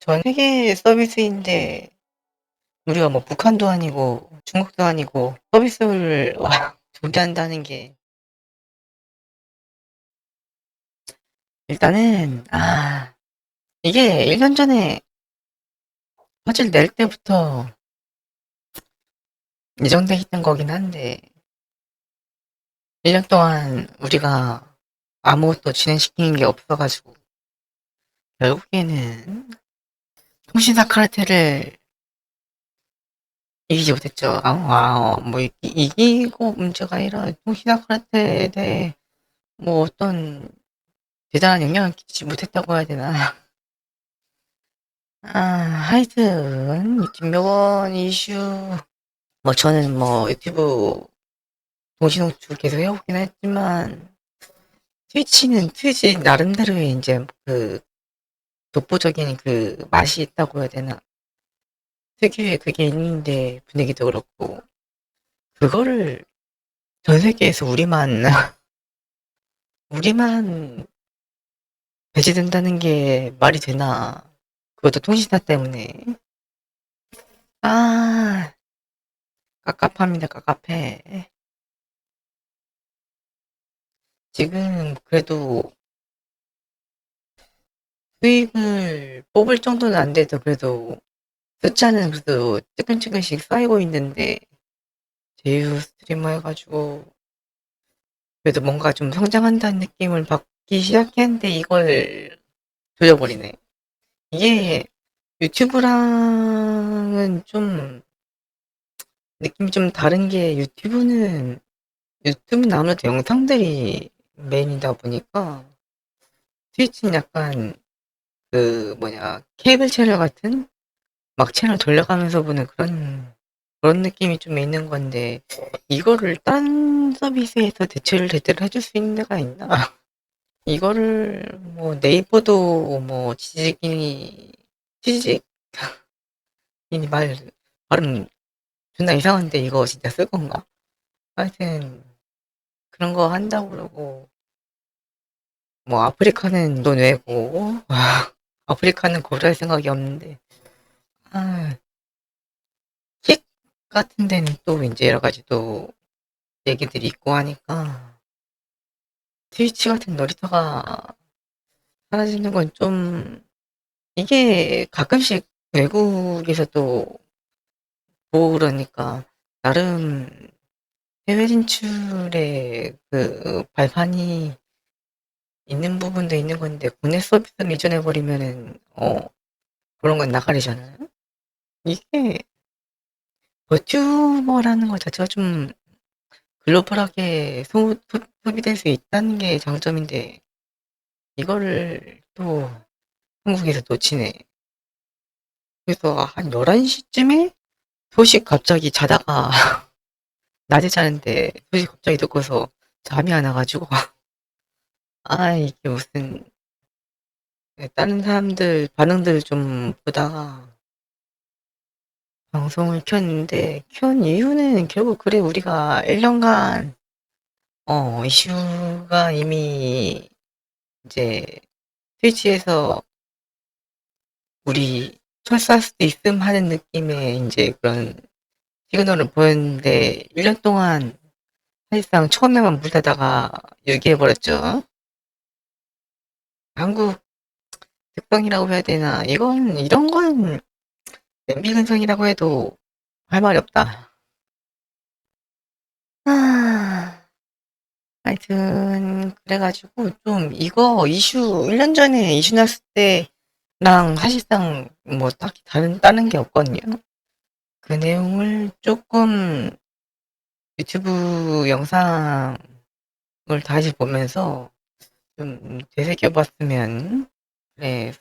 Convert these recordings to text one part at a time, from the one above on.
전 세계 서비스인데 우리가 뭐 북한도 아니고 중국도 아니고 서비스를 와, 존재한다는 게 일단은 아 이게 1년 전에 퍼즐 낼 때부터 예정돼 있던 거긴 한데 1년 동안 우리가 아무것도 진행시킨 게 없어가지고 결국에는 통신사 카르텔을 이기지 못했죠. 아, 아, 뭐 이- 이기 고 문제가 아니라 통신사 카르텔에 대해 뭐 어떤 대단한 영향을 끼치지 못했다고 해야 되나. 아, 하여튼 김명원 이슈 뭐 저는 뭐 유튜브 동시 노출 계속 해오긴 했지만 트위치는 트위치 나름대로의 이제 그 독보적인 그 맛이 있다고 해야 되나? 특유의 그게 있는데 분위기도 그렇고. 그거를 전 세계에서 우리만 우리만 배제된다는 게 말이 되나? 그것도 통신사 때문에. 아 깝깝합니다 깝깝해. 지금 그래도 수익을 뽑을 정도는 안 돼도 그래도 숫자는 그래도 조금조금씩 쌓이고 있는데 제휴 스트리머 해가지고 그래도 뭔가 좀 성장한다는 느낌을 받기 시작했는데 이걸 돌려버리네. 이게 유튜브랑은 좀 느낌이 좀 다른 게 유튜브는 유튜브는 아무래도 영상들이 메인이다 보니까 트위치는 약간 그 뭐냐 케이블 채널 같은 막 채널 돌려가면서 보는 그런 그런 느낌이 좀 있는 건데 이거를 딴 서비스에서 대체를 제대로 해줄 수 있는 데가 있나? 이거를 뭐 네이버도 뭐 지식인이 지식인이 말 발음 존나 이상한데 이거 진짜 쓸 건가? 하여튼 그런 거 한다고 그러고 뭐 아프리카는 돈 내고 와 아프리카는 거래할 생각이 없는데. 아 킥 같은 데는 또 이제 여러 가지 또 얘기들이 있고 하니까 트위치 같은 놀이터가 사라지는 건 좀 이게 가끔씩 외국에서 또 보고 그러니까 나름 해외 진출의 그 발판이 있는 부분도 있는 건데 국내 서비스를 이전해 버리면은 어 그런 건 나가리잖아요. 이게 버튜버라는 것 자체가 좀 글로벌하게 소, 소, 소비될 수 있다는 게 장점인데 이거를 또 한국에서 놓치네. 그래서 한 11시쯤에 소식 갑자기 자다가 낮에 자는데 소식 갑자기 듣고서 잠이 안 와가지고 아 이게 무슨 다른 사람들 반응들 좀 보다가 방송을 켰는데 켠 이유는 결국 그래 우리가 1 년간 어 이슈가 이미 이제 트위치에서 우리 철수할 수도 있음 하는 느낌의 이제 그런 시그널을 보였는데 1 년 동안 사실상 처음에만 물다다가 얘기해 버렸죠. 한국 특성이라고 해야 되나 이건 이런 건 냄비 근성이라고 해도 할 말이 없다. 아, 하여튼 그래가지고 좀 이거 이슈 1년 전에 이슈 났을 때랑 사실상 뭐 딱히 다른 다른 게 없거든요. 그 내용을 조금 유튜브 영상을 다시 보면서 좀 되새겨봤으면 그래서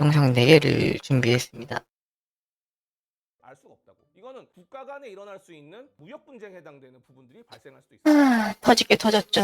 영상 4개를 준비했습니다. 알 수가 없다고. 이거는 국가 간에 일어날 수 있는 무역 분쟁에 해당되는 부분들이 발생할 수도 있어요. 아, 터지게 터졌죠.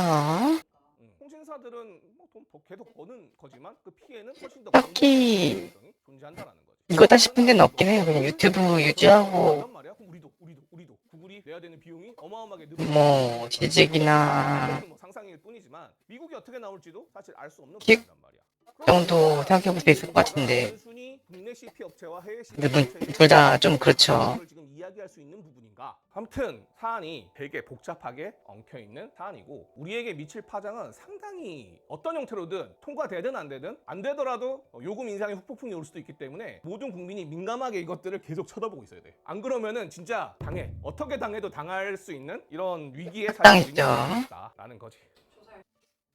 음. 통신사들은 뭐돈 계속 버는 거지만 그 피해는 훨씬 더 딱히 존재한다라는 거지. 이거다 싶은 데는 없긴 해요. 그냥 유튜브 유지하고 말이야. 그럼 우리도 우리도 우리도 구글이 내야 되는 비용이 어마어마하게. 뭐 취직이나 뭐 상상일 뿐이지만 미국이 어떻게 나올지도 사실 알 수 없는 기- 말이야. 정도 생각해 볼 수 있을 것 같은데 단순히 국내 CP 업체와 해외 CP 근데 뭐 업체의 둘 다 좀 그렇죠. 그걸 지금 이야기할 수 있는 부분인가? 아무튼 사안이 되게 복잡하게 엉켜 있는 사안이고 우리에게 미칠 파장은 상당히 어떤 형태로든 통과되든 안 되든 안 되더라도 요금 인상의 후폭풍이 올 수도 있기 때문에 모든 국민이 민감하게 이것들을 계속 쳐다보고 있어야 돼. 안 그러면은 진짜 당해 어떻게 당해도 당할 수 있는 이런 위기에 당했죠. 라는 거지.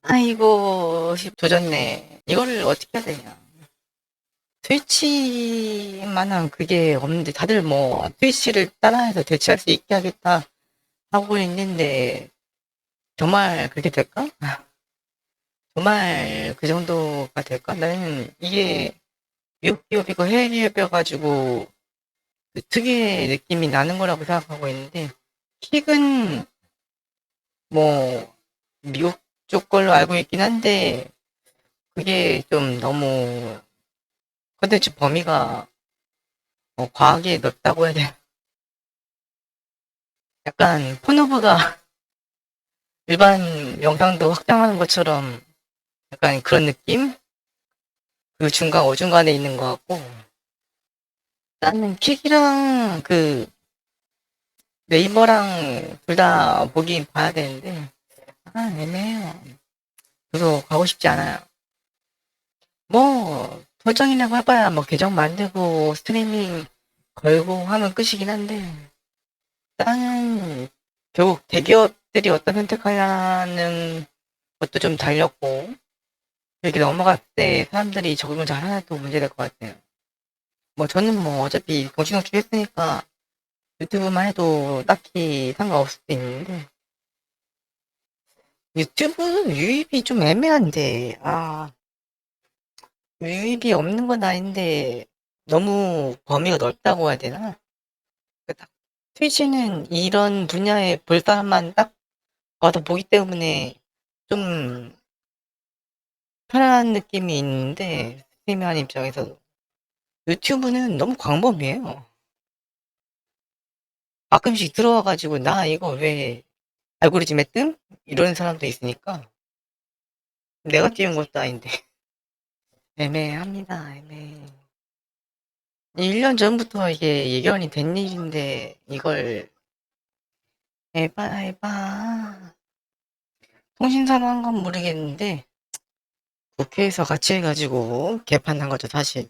아이고 조졌네. 이거를 어떻게 해야 되냐. 트위치만한 그게 없는데 다들 뭐 트위치를 따라해서 대체할 수 있게 하겠다 하고 있는데 정말 그렇게 될까? 정말 그 정도가 될까? 나는 이게 미국 기업이고 해외 기업이어가지고 그 특유의 느낌이 나는 거라고 생각하고 있는데 킥은 뭐 미국 쪽 걸로 알고 있긴 한데 그게 좀 너무 컨텐츠 범위가 어, 과하게 넓다고 해야 되나? 약간 폰오브가 일반 영상도 확장하는 것처럼 약간 그런 느낌? 그 중간 어중간에 있는 것 같고. 나는 킥이랑 그 네이버랑 둘 다 보긴 봐야 되는데 아 애매해요. 그래서 가고 싶지 않아요. 뭐 설정이라고 해봐야 뭐 계정 만들고 스트리밍 걸고 하면 끝이긴 한데 나는 결국 대기업들이 어떤 선택하냐는 것도 좀 달렸고 이렇게 넘어갈 때 사람들이 적응을 잘하나도 문제될 것 같아요. 뭐 저는 뭐 어차피 공신노출 했으니까 유튜브만 해도 딱히 상관없을 수도 있는데 유튜브 유입이 좀 애매한데 아 유입이 없는 건 아닌데 너무 범위가 넓다고 해야 되나? 트위치는 이런 분야에 볼 사람만 딱 와서 보기 때문에 좀 편안한 느낌이 있는데 스트리밍하는 입장에서도 유튜브는 너무 광범위해요. 가끔씩 들어와가지고 나 이거 왜 알고리즘에 뜸? 이런 사람도 있으니까 내가 띄운 것도 아닌데 애매합니다. 애매해 1년 전부터 이게 예견이 된 일인데 이걸 에바 에바 통신사로 한 건 모르겠는데 국회에서 같이 해가지고 개판한 거죠 사실.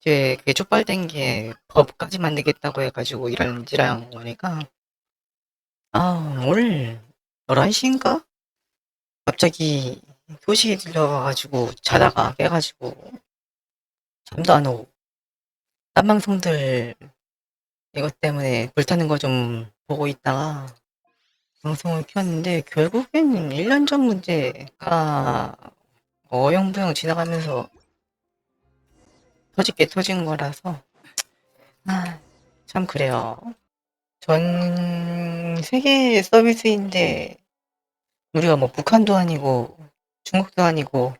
이제 그게 촉발된 게 법까지 만들겠다고 해가지고 이런 지랄한 거니까. 아 오늘 11시인가? 갑자기 소식이 들려가지고 자다가 깨가지고 잠도 안 오고 딴 방송들 이것 때문에 불타는 거 좀 보고 있다가 방송을 켰는데 결국엔 1년 전 문제가 어영부영 지나가면서 터질 게 터진 거라서 아, 참 그래요. 전 세계 서비스인데 우리가 뭐 북한도 아니고 중국도 아니고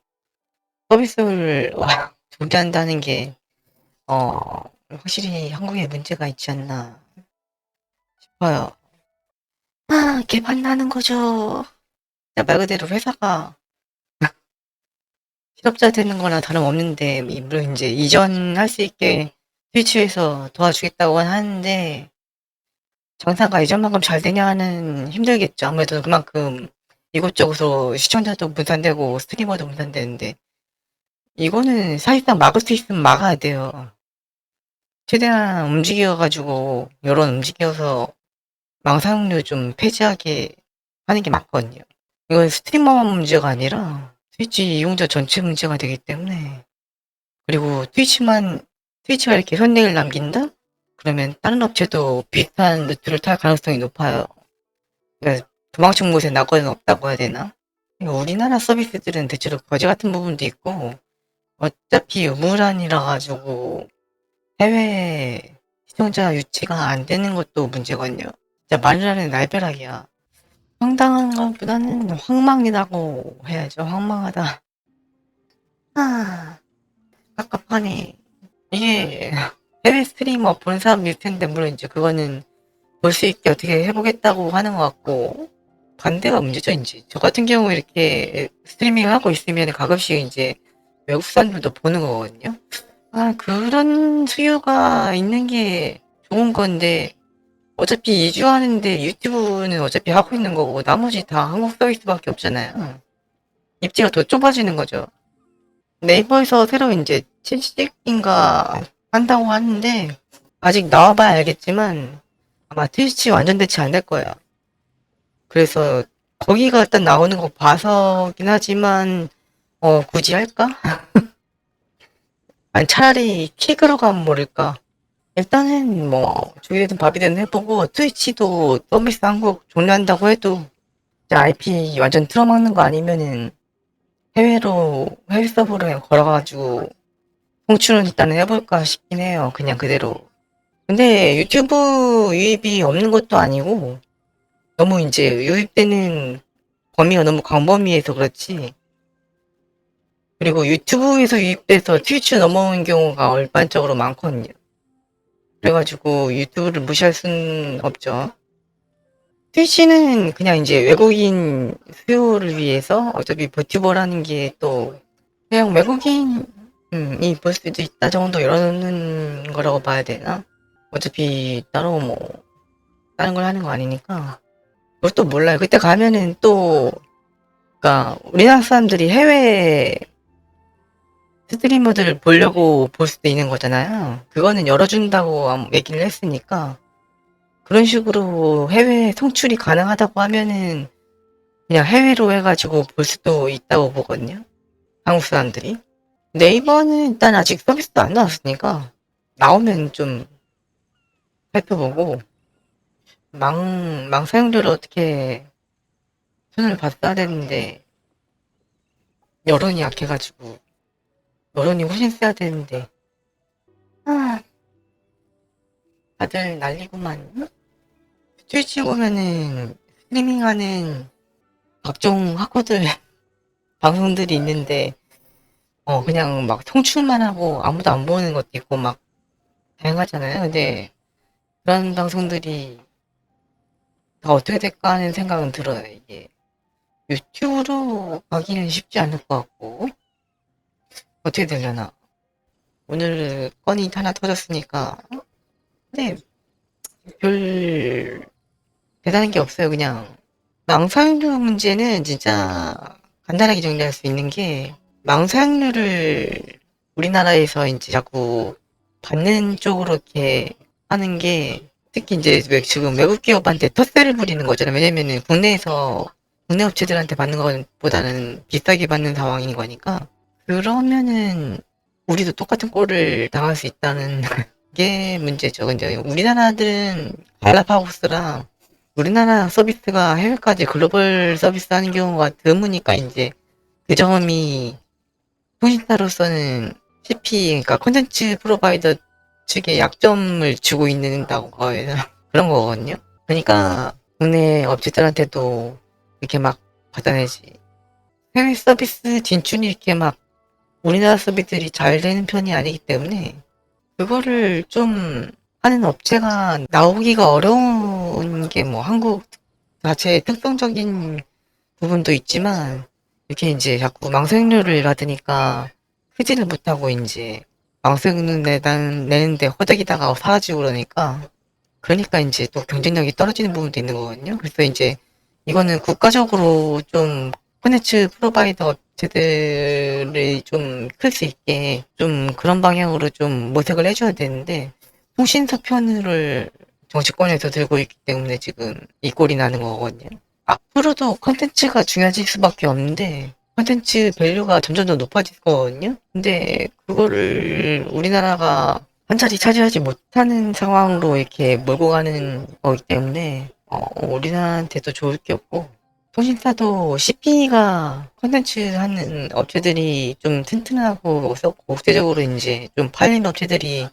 서비스를 와, 존재한다는 게 어, 확실히 한국에 문제가 있지 않나 싶어요. 아, 개판 나는 거죠. 말 그대로 회사가 실업자 되는 거나 다름없는데, 물론 이제 이전할 수 있게 트위치에서 도와주겠다고 하는데, 정상가 이전만큼 잘 되냐는 힘들겠죠. 아무래도 그만큼 이곳저곳으로 시청자도 분산되고 스트리머도 분산되는데, 이거는 사실상 막을 수 있으면 막아야 돼요. 최대한 움직여가지고, 여론 움직여서 망상류 좀 폐지하게 하는 게 맞거든요. 이건 스트리머만 문제가 아니라 트위치 이용자 전체 문제가 되기 때문에 그리고 트위치만 트위치가 이렇게 손색을 남긴다? 그러면 다른 업체도 비슷한 루트를 탈 가능성이 높아요. 그러니까 도망친 곳에 낙원은 없다고 해야 되나? 우리나라 서비스들은 대체로 거지 같은 부분도 있고 어차피 유무란이라 가지고 해외 시청자 유치가 안 되는 것도 문제거든요. 진짜 말이라는 날벼락이야. 황당한 것보다는 황망이라고 해야죠. 황망하다. 아, 깝깝하네. 이게 해외 스트리머 본 사람일 텐데, 물론 이제 그거는 볼 수 있게 어떻게 해보겠다고 하는 것 같고, 반대가 문제죠, 이제. 저 같은 경우 이렇게 스트리밍을 하고 있으면 가끔씩 이제 외국 사람들도 보는 거거든요. 아, 그런 수요가 있는 게 좋은 건데, 어차피 이주하는데 유튜브는 어차피 하고 있는 거고, 나머지 다 한국 서비스밖에 없잖아요. 입지가 더 좁아지는 거죠. 네이버에서 새로 이제 70인가 한다고 하는데, 아직 나와봐야 알겠지만, 아마 트위치 완전 대체 안 될 거예요. 그래서, 거기가 일단 나오는 거 봐서긴 하지만, 어, 굳이 할까? 아니, 차라리 킥으로 가면 모를까. 일단은 뭐, 주위에든 밥이든 해보고, 트위치도 서비스 한국 종료한다고 해도, IP 완전 틀어막는 거 아니면은, 해외로, 해외 서버로 걸어가지고, 송출은 일단은 해볼까 싶긴 해요. 그냥 그대로. 근데 유튜브 유입이 없는 것도 아니고, 너무 이제 유입되는 범위가 너무 광범위해서 그렇지. 그리고 유튜브에서 유입돼서 트위치 넘어온 경우가 일반적으로 많거든요. 그래가지고 유튜브를 무시할 수는 없죠. 트위치는 그냥 이제 외국인 수요를 위해서 어차피 버튜버라는 게 또 그냥 외국인이 볼 수도 있다 정도 열어놓는 거라고 봐야 되나? 어차피 따로 뭐 다른 걸 하는 거 아니니까 그것도 몰라요. 그때 가면은 또 그러니까 우리나라 사람들이 해외 스트리머들을 보려고 볼 수도 있는 거잖아요. 그거는 열어준다고 얘기를 했으니까 그런 식으로 해외 송출이 가능하다고 하면은 그냥 해외로 해가지고 볼 수도 있다고 보거든요. 한국 사람들이. 네이버는 일단 아직 서비스도 안 나왔으니까 나오면 좀 살펴보고 망, 망 사용료를 어떻게 손을 봤어야 되는데 여론이 약해가지고 여론이 훨씬 세야 되는데. 아, 다들 난리구만. 트위치 보면은 스트리밍하는 각종 학과들 방송들이 있는데 어 그냥 막 송출만 하고 아무도 안 보는 것도 있고 막 다양하잖아요. 근데 그런 방송들이 다 어떻게 될까 하는 생각은 들어요 이게. 유튜브로 가기는 쉽지 않을 것 같고. 어떻게 되려나. 오늘 건이 하나 터졌으니까. 근데 별 대단한 게 없어요 그냥. 망사용료 문제는 진짜 간단하게 정리할 수 있는 게 망사용료를 우리나라에서 이제 자꾸 받는 쪽으로 이렇게 하는 게 특히 이제 왜 지금 외국 기업한테 텃세를 부리는 거잖아요. 왜냐면은 국내에서 국내 업체들한테 받는 것보다는 비싸게 받는 상황인 거니까 그러면은 우리도 똑같은 꼴을 당할 수 있다는 게 문제죠. 근데 우리나라들은 갈라파고스랑 우리나라 서비스가 해외까지 글로벌 서비스 하는 경우가 드무니까 이제 그 점이 통신사로서는 CP 그러니까 콘텐츠 프로바이더 측에 약점을 주고 있는다고 거예요. 그런 거거든요. 그러니까 국내 업체들한테도 이렇게 막 받아내지. 해외 서비스 진출이 이렇게 막 우리나라 서비스들이 잘 되는 편이 아니기 때문에 그거를 좀 하는 업체가 나오기가 어려운 게 뭐 한국 자체의 특성적인 부분도 있지만 이렇게 이제 자꾸 망설임료를 받으니까 크지를 못하고 이제 망설임료 내단 내는데 허덕이다가 사라지고 그러니까 그러니까 이제 또 경쟁력이 떨어지는 부분도 있는 거거든요. 그래서 이제 이거는 국가적으로 좀 콘텐츠 프로바이더 업체들이 좀 클 수 있게 좀 그런 방향으로 좀 모색을 해줘야 되는데 통신사 편을 정치권에서 들고 있기 때문에 지금 이 꼴이 나는 거거든요. 앞으로도 컨텐츠가 중요해질 수밖에 없는데 컨텐츠 밸류가 점점 더 높아질 거거든요. 근데 그거를 우리나라가 한 자리 차지하지 못하는 상황으로 이렇게 몰고 가는 거기 때문에 어, 우리나라한테도 좋을 게 없고 통신사도 CP가 컨텐츠 하는 업체들이 좀 튼튼하고 국제적으로 이제 좀 팔리는 업체들이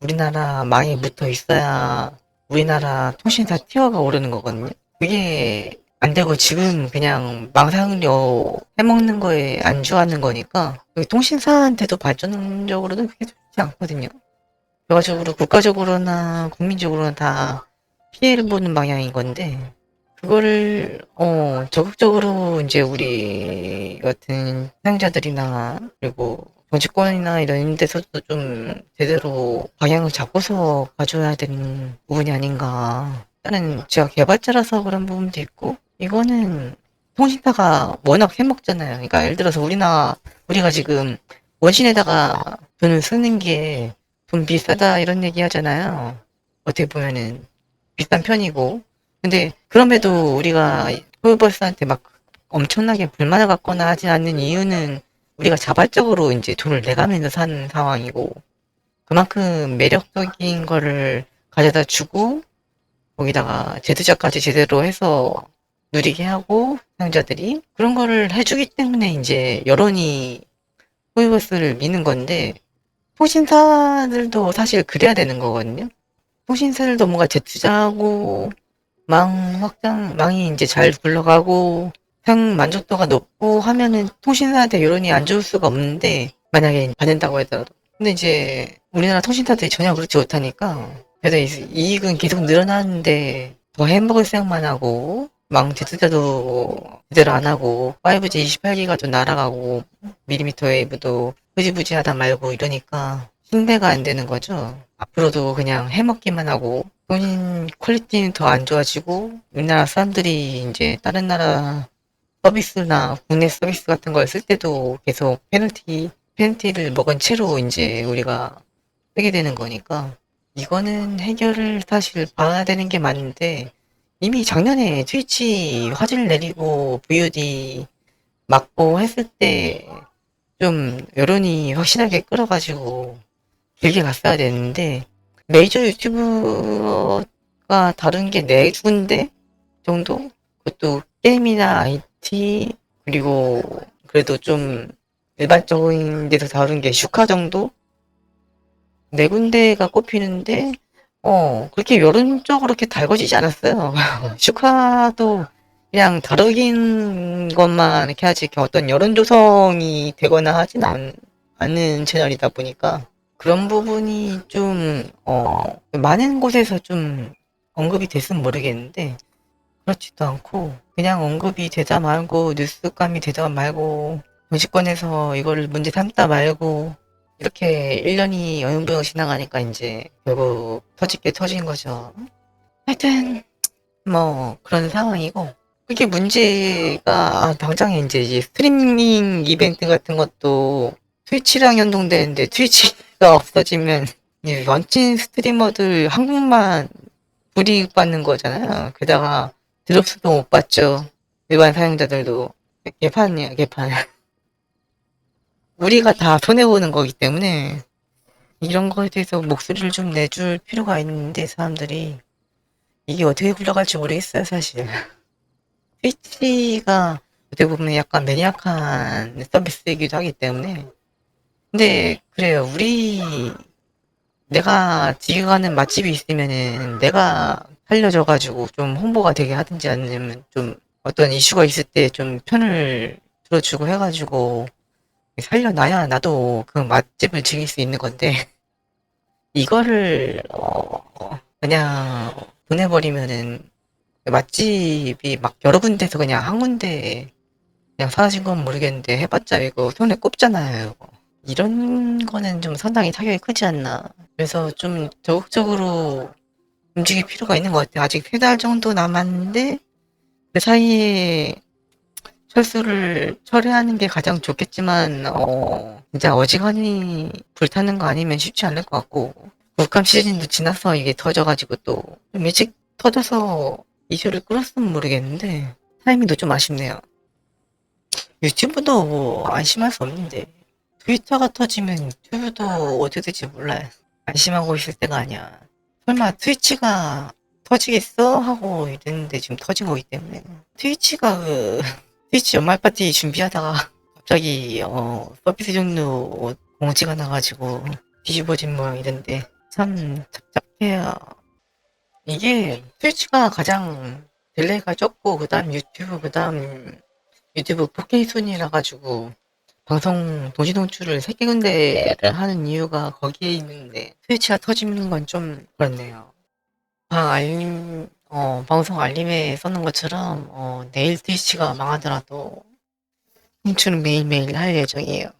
우리나라 망에 붙어 있어야 우리나라 통신사 티어가 오르는 거거든요. 그게 안 되고 지금 그냥 망상료 해먹는 거에 안주하는 거니까 그 통신사한테도 발전적으로는 그게 좋지 않거든요. 결과적으로 국가적으로나 국민적으로나 다 피해를 보는 방향인 건데 그거를 어 적극적으로 이제 우리 같은 사용자들이나 그리고 정치권이나 이런 데서도 좀 제대로 방향을 잡고서 가져야 되는 부분이 아닌가. 일단은 제가 개발자라서 그런 부분도 있고 이거는 통신사가 워낙 해먹잖아요. 그러니까 예를 들어서 우리나 우리가 지금 원신에다가 돈을 쓰는 게 돈 비싸다 이런 얘기 하잖아요. 어떻게 보면은 비싼 편이고 근데 그럼에도 우리가 홀버스한테 막 엄청나게 불만을 갖거나 하지 않는 이유는 우리가 자발적으로 이제 돈을 내가면서 사는 상황이고 그만큼 매력적인 거를 가져다 주고 거기다가 제도자까지 제대로 해서 누리게 하고 사용자들이 그런 거를 해주기 때문에 이제 여론이 홀버스를 미는 건데 통신사들도 사실 그래야 되는 거거든요. 통신사들도 뭔가 재투자하고 망 확장 망이 이제 잘 굴러가고 사용 만족도가 높고 하면은 통신사한테 여론이 안 좋을 수가 없는데 만약에 받는다고 하더라도 근데 이제 우리나라 통신사들이 전혀 그렇지 못하니까 그래서 이- 이익은 계속 늘어나는데 더 해먹을 생각만 하고 망 재투자도 제대로 안 하고 5G 28기가도 날아가고 밀리미터 웨이브도 흐지부지하다 말고 이러니까 신뢰가 안 되는 거죠. 앞으로도 그냥 해먹기만 하고 본인 퀄리티는 더 안 좋아지고 우리나라 사람들이 이제 다른 나라 서비스나 국내 서비스 같은 걸 쓸 때도 계속 페널티 페널티를 먹은 채로 이제 우리가 쓰게 되는 거니까 이거는 해결을 사실 봐야 되는 게 맞는데 이미 작년에 트위치 화질 내리고 VOD 막고 했을 때 좀 여론이 확실하게 끌어가지고 길게 갔어야 되는데 메이저 유튜브가 다른 게 네 군데 정도? 그것도 게임이나 IT 그리고 그래도 좀 일반적인 데서 다른 게 슈카 정도? 네 군데가 꼽히는데 어 그렇게 여론적으로 그렇게 달궈지지 않았어요. 슈카도 그냥 다르긴 것만 이렇게 하지 이렇게 어떤 여론 조성이 되거나 하진 않, 않는 채널이다 보니까 그런 부분이 좀, 어, 많은 곳에서 좀 언급이 됐으면 모르겠는데, 그렇지도 않고, 그냥 언급이 되다 말고, 뉴스감이 되다 말고, 정치권에서 이거를 문제 삼다 말고, 이렇게 1년이 연병 지나가니까 이제 결국 터질 게 터진 거죠. 하여튼, 뭐, 그런 상황이고, 그게 문제가, 아, 당장에 이제 이 스트리밍 이벤트 같은 것도 트위치랑 연동되는데 트위치가 없어지면 이 원친 스트리머들 한국만 불이익 받는 거잖아요. 게다가 드롭스도 못 받죠. 일반 사용자들도 개판이야 개판. 우리가 다 손해 보는 거기 때문에 이런 거에 대해서 목소리를 좀 내줄 필요가 있는데 사람들이 이게 어떻게 굴러갈지 모르겠어요 사실. 트위치가 어떻게 보면 약간 매니악한 서비스이기도 하기 때문에 근데 그래요. 우리 내가 지어가는 맛집이 있으면은 내가 살려줘가지고 좀 홍보가 되게 하든지 아니면 좀 어떤 이슈가 있을 때 좀 편을 들어주고 해가지고 살려놔야 나도 그 맛집을 즐길 수 있는 건데 이거를 어, 그냥 보내버리면은 맛집이 막 여러 군데서 그냥 한 군데 그냥 사라진 건 모르겠는데 해봤자 이거 손에 꼽잖아요. 이런 거는 좀 상당히 타격이 크지 않나. 그래서 좀 적극적으로 움직일 필요가 있는 것 같아요. 아직 세 달 정도 남았는데 그 사이에 철수를 처리하는 게 가장 좋겠지만 어 진짜 어지간히 불타는 거 아니면 쉽지 않을 것 같고 국감 시즌도 지나서 이게 터져가지고 또 좀 일찍 터져서 이슈를 끌었으면 모르겠는데 타이밍도 좀 아쉽네요. 유튜브도 뭐 안심할 수 없는데 트위터가 터지면 유튜브도 어떻게 될지 몰라요. 안심하고 있을 때가 아니야. 설마 트위치가 터지겠어? 하고 이랬는데 지금 터진 거기 때문에. 트위치가 그, 트위치 연말 파티 준비하다가 갑자기, 어, 서비스 종료 공지가 나가지고 뒤집어진 모양이던데. 참 답답해요. 이게 트위치가 가장 딜레이가 적고, 그 다음 유튜브, 그 다음 유튜브 4K 순위라 가지고 방송 도시 동출을 세개 군데를 하는 이유가 거기에 있는데 트위치가 터지는 건 좀 그렇네요. 방 알림 어, 방송 알림에 썼는 것처럼 어, 내일 트위치가 망하더라도 홍추는 매일매일 할 예정이에요.